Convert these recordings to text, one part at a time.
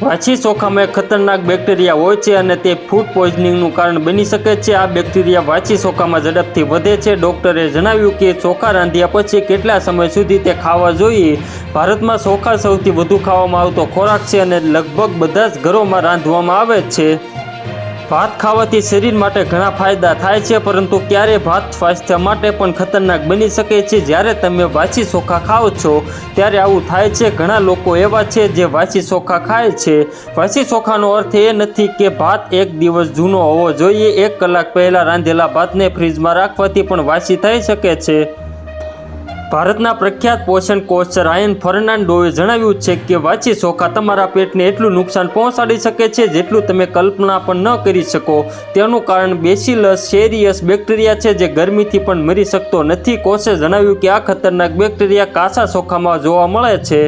વાછી ચોખામાં એક ખતરનાક બેક્ટેરિયા હોય છે અને તે ફૂડ પોઈઝનિંગનું કારણ બની શકે છે. આ બેક્ટેરિયા વાછી ચોખામાં ઝડપથી વધે છે. ડોક્ટરે જણાવ્યું કે ચોખા રાંધ્યા પછી કેટલા સમય સુધી તે ખાવા જોઈએ? ભારતમાં ચોખા સૌથી વધુ ખાવામાં આવતો ખોરાક છે અને લગભગ બધા જ ઘરોમાં રાંધવામાં આવે છે. ભાત ખાવાથી શરીર માટે ઘણા ફાયદા થાય છે, પરંતુ ક્યારે ભાત સ્વાસ્થ્ય માટે પણ ખતરનાક બની શકે છે. જ્યારે તમે વાસી ચોખા ખાઓ છો, ત્યારે આવું થાય છે. ઘણા લોકો એવા છે જે વાસી ચોખા ખાય છે. વાસી ચોખાનો અર્થ એ નથી કે ભાત એક દિવસ જૂનો હોવો જોઈએ. એક કલાક પહેલાં રાંધેલા ભાતને ફ્રીજમાં રાખવાથી પણ વાસી થઈ શકે છે. ભારતના પ્રખ્યાત પોષણ કોચ રાયન ફર્નાન્ડોએ જણાવ્યું છે કે વાંચી ચોખા તમારા પેટને એટલું નુકસાન પહોંચાડી શકે છે જેટલું તમે કલ્પના પણ ન કરી શકો. તેનું કારણ બેસિલસ શેરિયસ બેક્ટેરિયા છે જે ગરમીથી પણ મરી શકતો નથી. કોચે જણાવ્યું કે આ ખતરનાક બેક્ટેરિયા કાસા ચોખામાં જોવા મળે છે.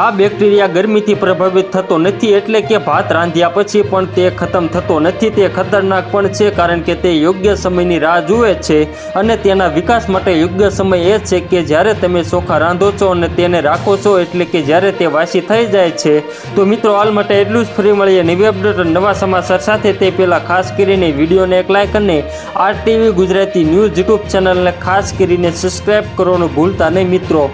આ બેક્ટેરિયા ગરમીથી પ્રભાવિત થતો નથી એટલે કે ભાત રાંધ્યા પછી પણ તે ખતમ થતો નથી. તે ખતરનાક પણ છે કારણ કે તે યોગ્ય સમયની રાહ જુએ છે અને તેના વિકાસ માટે યોગ્ય સમય એ છે કે જ્યારે તમે ચોખા રાંધો છો અને તેને રાખો છો એટલે કે જ્યારે તે વાસી થઈ જાય છે. તો મિત્રો, હાલ માટે એટલું જ. ફરી મળીએ નવી અપડેટ નવા સમાચાર સાથે. તે પહેલાં ખાસ કરીને વિડીયોને એક લાઇક અને R TV Gujarati news YouTube ચેનલને ખાસ કરીને સબસ્ક્રાઈબ કરવાનું ભૂલતા નહીં મિત્રો.